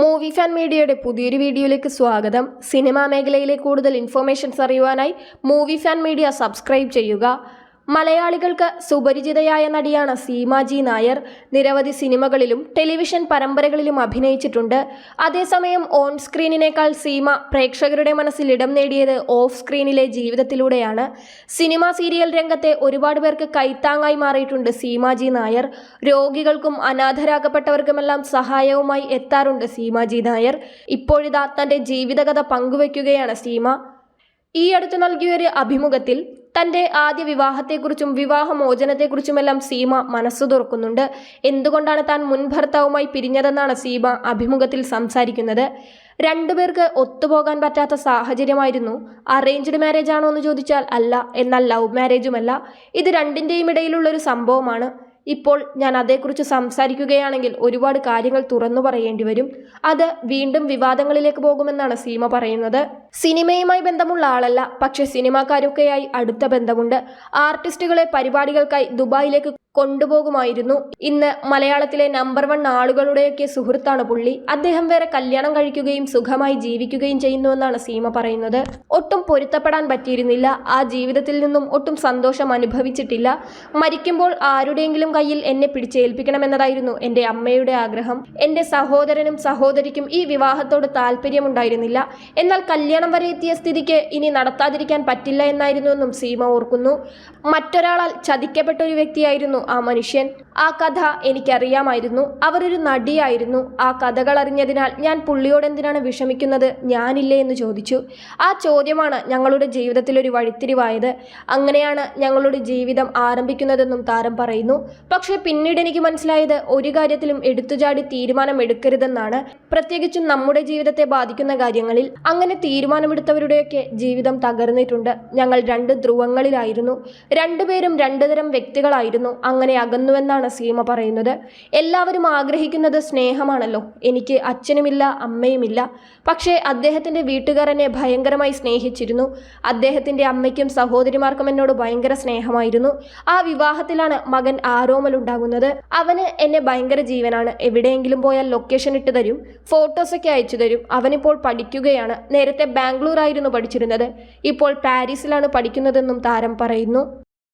Movie fan മീഡിയയുടെ പുതിയൊരു വീഡിയോയിലേക്ക് സ്വാഗതം. സിനിമാ മേഖലയിലെ കൂടുതൽ ഇൻഫോർമേഷൻസ് അറിയുവാനായി മൂവി ഫാൻ മീഡിയ സബ്സ്ക്രൈബ് ചെയ്യുക. മലയാളികൾക്ക് സുപരിചിതയായ നടിയാണ് സീമാജി നായർ. നിരവധി സിനിമകളിലും ടെലിവിഷൻ പരമ്പരകളിലും അഭിനയിച്ചിട്ടുണ്ട്. അതേസമയം ഓൺ സ്ക്രീനിനേക്കാൾ സീമ പ്രേക്ഷകരുടെ മനസ്സിൽ ഇടം നേടിയത് ഓഫ് സ്ക്രീനിലെ ജീവിതത്തിലൂടെയാണ്. സിനിമാ സീരിയൽ രംഗത്തെ ഒരുപാട് പേർക്ക് കൈത്താങ്ങായി മാറിയിട്ടുണ്ട് സീമാജി നായർ. രോഗികൾക്കും അനാഥരാക്കപ്പെട്ടവർക്കുമെല്ലാം സഹായവുമായി എത്താറുണ്ട് സീമാജി നായർ. ഇപ്പോഴിതാ തന്റെ ജീവിതകഥ പങ്കുവയ്ക്കുകയാണ് സീമ. ഈ അടുത്ത് നൽകിയൊരു അഭിമുഖത്തിൽ തന്റെ ആദ്യ വിവാഹത്തെക്കുറിച്ചും വിവാഹമോചനത്തെക്കുറിച്ചുമെല്ലാം സീമ മനസ്സു തുറക്കുന്നുണ്ട്. എന്തുകൊണ്ടാണ് താൻ മുൻ ഭർത്താവുമായി പിരിഞ്ഞതെന്നാണ് സീമ അഭിമുഖത്തിൽ സംസാരിക്കുന്നത്. രണ്ടുപേർക്ക് ഒത്തുപോകാൻ പറ്റാത്ത സാഹചര്യമായിരുന്നു. അറേഞ്ച്ഡ് മാരേജ് ആണോ എന്ന് ചോദിച്ചാൽ അല്ല എന്നാൽ ലവ് മാരേജുമല്ല ഇത് രണ്ടിന്റെയും ഇടയിലുള്ളൊരു സംഭവമാണ്. ഇപ്പോൾ ഞാൻ അതേക്കുറിച്ച് സംസാരിക്കുകയാണെങ്കിൽ ഒരുപാട് കാര്യങ്ങൾ തുറന്നു പറയേണ്ടി വരും. അത് വീണ്ടും വിവാദങ്ങളിലേക്ക് പോകുമെന്നാണ് സീമ പറയുന്നത്. സിനിമയുമായി ബന്ധമുള്ള ആളല്ല പക്ഷെ സിനിമാക്കാരൊക്കെയായി അടുത്ത ബന്ധമുണ്ട്. ആർട്ടിസ്റ്റുകളെ പരിപാടികൾക്കായി ദുബായിലേക്ക് കൊണ്ടുപോകുമായിരുന്നു. ഇന്ന് മലയാളത്തിലെ നമ്പർ വൺ ആളുകളുടെയൊക്കെ സുഹൃത്താണ് പുള്ളി. അദ്ദേഹം വേറെ കല്യാണം കഴിക്കുകയും സുഖമായി ജീവിക്കുകയും ചെയ്യുന്നുവെന്നാണ് സീമ പറയുന്നത്. ഒട്ടും പൊരുത്തപ്പെടാൻ പറ്റിയിരുന്നില്ല. ആ ജീവിതത്തിൽ നിന്നും ഒട്ടും സന്തോഷം അനുഭവിച്ചിട്ടില്ല. മരിക്കുമ്പോൾ ആരുടെയെങ്കിലും കയ്യിൽ എന്നെ പിടിച്ചേൽപ്പിക്കണമെന്നതായിരുന്നു എന്റെ അമ്മയുടെ ആഗ്രഹം. എന്റെ സഹോദരനും സഹോദരിക്കും ഈ വിവാഹത്തോട് താല്പര്യമുണ്ടായിരുന്നില്ല എന്നാൽ കല്യാണം വരെ എത്തിയ സ്ഥിതിക്ക് ഇനി നടത്താതിരിക്കാൻ പറ്റില്ല എന്നായിരുന്നുവെന്നും സീമ ഓർക്കുന്നു. മറ്റൊരാളാൽ ചതിക്കപ്പെട്ട ഒരു വ്യക്തിയായിരുന്നു ആ മനുഷ്യൻ. ആ കഥ എനിക്കറിയാമായിരുന്നു. അവരൊരു നടിയായിരുന്നു. ആ കഥകൾ അറിഞ്ഞതിനാൽ ഞാൻ പുള്ളിയോട് എന്തിനാണ് വിഷമിക്കുന്നത്? ഞാനില്ലേ എന്ന് ചോദിച്ചു. ആ ചോദ്യമാണ് ഞങ്ങളുടെ ജീവിതത്തിൽ ഒരു വഴിത്തിരിവായത്. അങ്ങനെയാണ് ഞങ്ങളുടെ ജീവിതം ആരംഭിക്കുന്നതെന്നും താരം പറയുന്നു. പക്ഷേ പിന്നീട് എനിക്ക് മനസ്സിലായത് ഒരു കാര്യത്തിലും എടുത്തുചാടി തീരുമാനം എടുക്കരുതെന്നാണ് പ്രത്യേകിച്ചും നമ്മുടെ ജീവിതത്തെ ബാധിക്കുന്ന കാര്യങ്ങളിൽ അങ്ങനെ തീരുമാനമെടുത്തവരുടെയൊക്കെ ജീവിതം തകർന്നിട്ടുണ്ട്. ഞങ്ങൾ രണ്ട് ധ്രുവങ്ങളിലായിരുന്നു. രണ്ടുപേരും രണ്ടുതരം വ്യക്തികളായിരുന്നു. അങ്ങനെ അകന്നുവെന്നാണ് സീമ പറയുന്നത്. എല്ലാവരും ആഗ്രഹിക്കുന്നത് സ്നേഹമാണല്ലോ. എനിക്ക് അച്ഛനുമില്ല അമ്മയുമില്ല. പക്ഷേ അദ്ദേഹത്തിന്റെ വീട്ടുകാരനെ ഭയങ്കരമായി സ്നേഹിച്ചിരുന്നു. അദ്ദേഹത്തിന്റെ അമ്മയ്ക്കും സഹോദരിമാർക്കും എന്നോട് ഭയങ്കര സ്നേഹമായിരുന്നു. ആ വിവാഹത്തിലാണ് മകൻ ആരോമൽ ഉണ്ടാകുന്നത്. അവന് എന്നെ ഭയങ്കര ജീവനാണ്. എവിടെയെങ്കിലും പോയാൽ ലൊക്കേഷൻ ഇട്ട് തരും. ഫോട്ടോസൊക്കെ അയച്ചു തരും. അവനിപ്പോൾ പഠിക്കുകയാണ്. നേരത്തെ ബാംഗ്ലൂർ ആയിരുന്നു പഠിച്ചിരുന്നത്. ഇപ്പോൾ പാരീസിലാണ് പഠിക്കുന്നതെന്നും താരം പറയുന്നു.